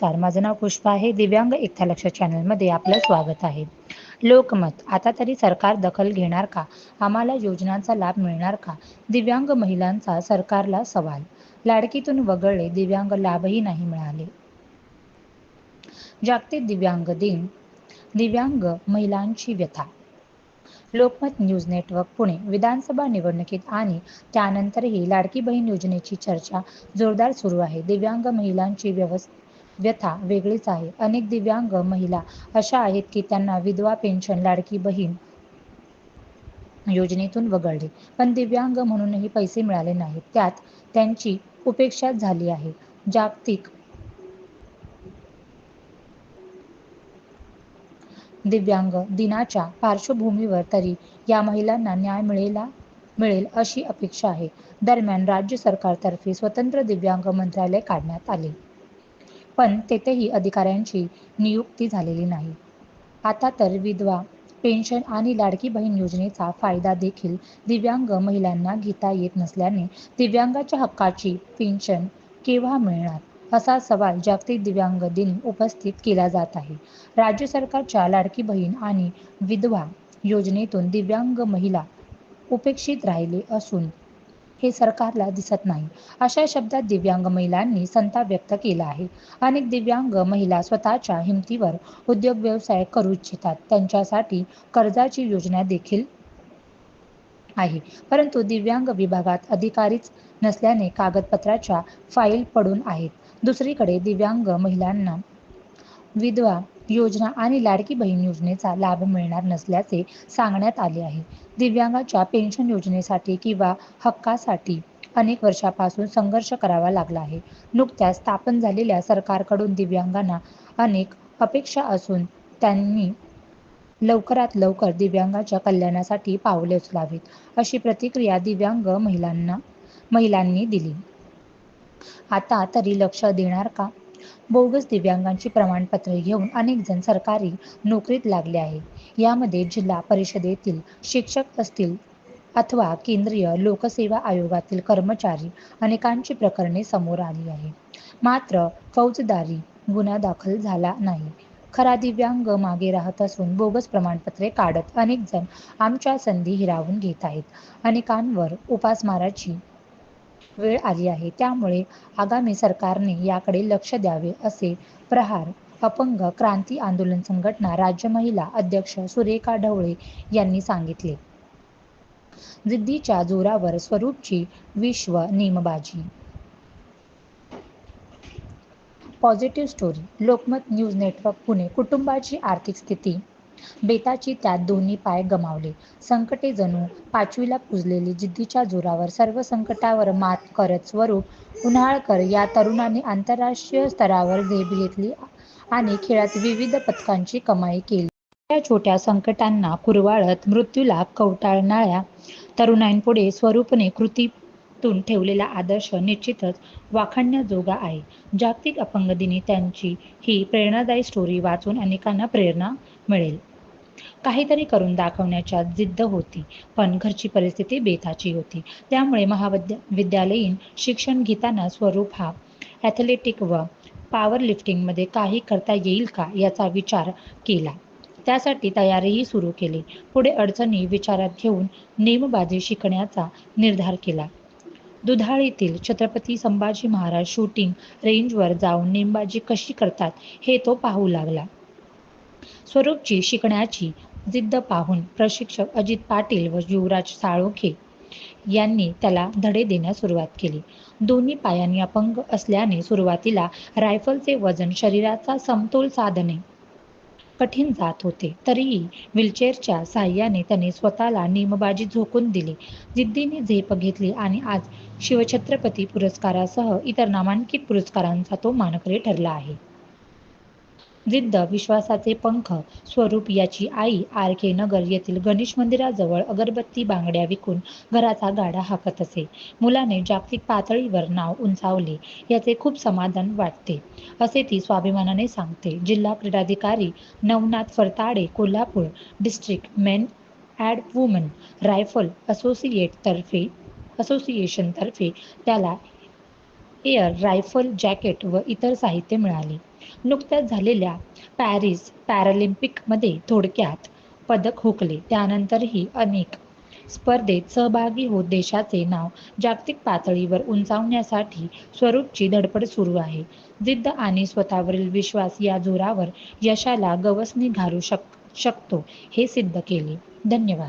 नमस्कार माझं नाव पुष्पा आहे. दिव्यांग एकता लक्ष चॅनलमध्ये आपलं स्वागत आहे. लोकमत आता तरी सरकार दखल घेणार का? आम्हाला योजनांचा लाभ मिळणार का? दिव्यांग महिलांचा सरकारला सवाल. लाडकीतून वगळले दिव्यांग लाभही नाही मिळाले. जागतिक दिव्यांग दिन दिव्यांग महिलांची व्यथा. Lokmat news network Pune. विधानसभा निवडणुकीत आणि त्यानंतरही लाडकी बहीण योजनेची चर्चा जोरदार सुरू आहे. दिव्यांग महिलांची व्यवस्था व्यथा वेगळीच आहे. अनेक दिव्यांग महिला अशा आहेत की त्यांना विधवा पेन्शन लाडकी बहीण योजनेतून वगळले. पण दिव्यांग म्हणूनही पैसे मिळाले नाहीत. त्यात त्यांची उपेक्षा झाली आहे. जागतिक दिव्यांग दिनाच्या पार्श्वभूमीवर तरी या महिलांना न्याय मिळेला मिळेल अशी अपेक्षा आहे. दरम्यान राज्य सरकारतर्फे स्वतंत्र दिव्यांग मंत्रालय काढण्यात आले. पण तेथेही अधिकाऱ्यांची नियुक्ती झालेली नाही. आता तर विधवा पेन्शन आणि लाडकी बहीण योजनेचा फायदा देखील दिव्यांग महिलांना घेता येत नसल्याने दिव्यांगाच्या हक्काची पेन्शन केव्हा मिळणार? असा सवाल जागतिक दिव्यांग दिन उपस्थित केला जात आहे. राज्य सरकारच्या लाडकी बहीण आणि विधवा योजनेतून दिव्यांग महिला उपेक्षित राहिले असून हे सरकारला दिसत नाही. अशा शब्दात दिव्यांग महिलांनी संताप व्यक्त केला आहे. अनेक दिव्यांग महिला स्वतःच्या हिमतीवर उद्योग व्यवसाय करू इच्छितात. त्यांच्यासाठी कर्जाची योजना देखील आहे. परंतु दिव्यांग विभागात अधिकारीच नसल्याने कागदपत्राच्या फाईल पडून आहेत. दुसरीकडे दिव्यांग महिलांना विधवा योजना आणि लाडकी बहीण योजनेचा लाभ मिळणार नसल्याचे सांगण्यात आले आहे. दिव्यांगाच्या पेन्शन योजनेसाठी किंवा हक्कासाठी अनेक वर्षापासून संघर्ष करावा लागला आहे. नुकत्याच स्थापन झालेल्या सरकारकडून दिव्यांगांना अनेक अपेक्षा असून त्यांनी लवकरात लवकर दिव्यांगाच्या कल्याणासाठी पावले उचलावीत अशी प्रतिक्रिया दिव्यांग महिलांना महिलांनी दिली. आता तरी लक्ष देणार का? बोगस दिव्यांगांची प्रमाणपत्रे घेऊन अनेक जण सरकारी नोकरीत लागले आहे यामध्ये जिल्हा परिषदेतील शिक्षक असतील अथवा केंद्रीय लोकसेवा आयोगातील कर्मचारी अनेकांची प्रकरणे समोर आली आहे मात्र फौजदारी गुन्हा दाखल झाला नाही. खरा दिव्यांग मागे राहत असून बोगस प्रमाणपत्रे काढत अनेक जण आमच्या संधी हिरावून घेत आहेत. अनेकांवर उपासमाराची वेळ आली आहे. त्यामुळे आगामी सरकारने याकडे लक्ष द्यावे असे प्रहार अपंग क्रांती आंदोलन संघटना राज्य महिला अध्यक्ष सुरेखा ढवळे यांनी सांगितले. जिद्दीच्या जोरावर स्वरूपची विश्व नेमबाजी. Positive story Lokmat news network Pune. कुटुंबाची आर्थिक स्थिती बेताची त्यात दोन्ही पाय गमावले. संकटे जणू पाचवीला पुजलेली जिद्दीच्या जोरावर सर्व संकटावर मात करत स्वरूप उन्हाळकर या तरुणाने आंतरराष्ट्रीय स्तरावर झेप घेतली आणि खेळात विविध पथकांची कमाई केली. छोट्या छोट्या संकटांना कुरवाळत मृत्यूला कवटाळणाऱ्या तरुणांपुढे स्वरूपने कृतीतून ठेवलेला आदर्श निश्चितच वाखाणण्याजोगा आहे. जागतिक अपंग दिनी त्यांची ही प्रेरणादायी स्टोरी वाचून अनेकांना प्रेरणा मिळेल. काहीतरी करून दाखवण्याच्या जिद्द होती पण घरची परिस्थिती बेताची होती. त्यामुळे महाविद्या विद्यालयीन शिक्षण घेताना स्वरूप हा ॲथलेटिक व पॉवर लिफ्टिंगमध्ये काही करता येईल का याचा विचार केला. त्यासाठी तयारीही सुरू केली. पुढे अडचणी विचारात घेऊन नेमबाजी शिकण्याचा निर्धार केला. दुधाळीतील छत्रपती संभाजी महाराज शूटिंग रेंजवर जाऊन नेमबाजी कशी करतात हे तो पाहू लागला. स्वरूपची शिकण्याची जिद्द पाहून प्रशिक्षक अजित पाटील व युवराज साळोखे यांनी त्याला धडे देण्यास सुरुवात केली. दोन्ही पायांनी अपंग असल्याने सुरुवातीला रायफलचे वजन शरीराचा समतोल साधणे कठीण जात होते. तरीही व्हीलचेअरच्या साह्याने त्याने स्वतःला नेमबाजी झोकून दिली. जिद्दीने झेप घेतली आणि आज शिवछत्रपती पुरस्कारासह इतर नामांकित पुरस्कारांचा तो मानकरी ठरला आहे. जिद्द विश्वासाचे पंख स्वरूप याची आई आर के नगर येथील गणेश मंदिराजवळ अगरबत्ती बांगड्या विकून घराचा गाडा हाकत असे. मुलाने जागतिक पातळीवर नाव उंचावले याचे खूप समाधान वाटते असे ती स्वाभिमानाने सांगते. जिल्हा क्रीडाधिकारी Navnath Phartade Kolhapur district men and women rifle associate तर्फे असोसिएशनतर्फे त्याला एअर रायफल जॅकेट व इतर साहित्य मिळाले. नुकत्याच झालेल्या पॅरिस पॅरालिम्पिकमध्ये थोडक्यात पदक हुकले. त्यानंतरही अनेक स्पर्धेत सहभागी होत देशाचे नाव जागतिक पातळीवर उंचावण्यासाठी स्वरूपची धडपड सुरू आहे. जिद्द आणि स्वतःवरील विश्वास या जोरावर यशाला गवसणी घालू शक शकतो हे सिद्ध केले. धन्यवाद.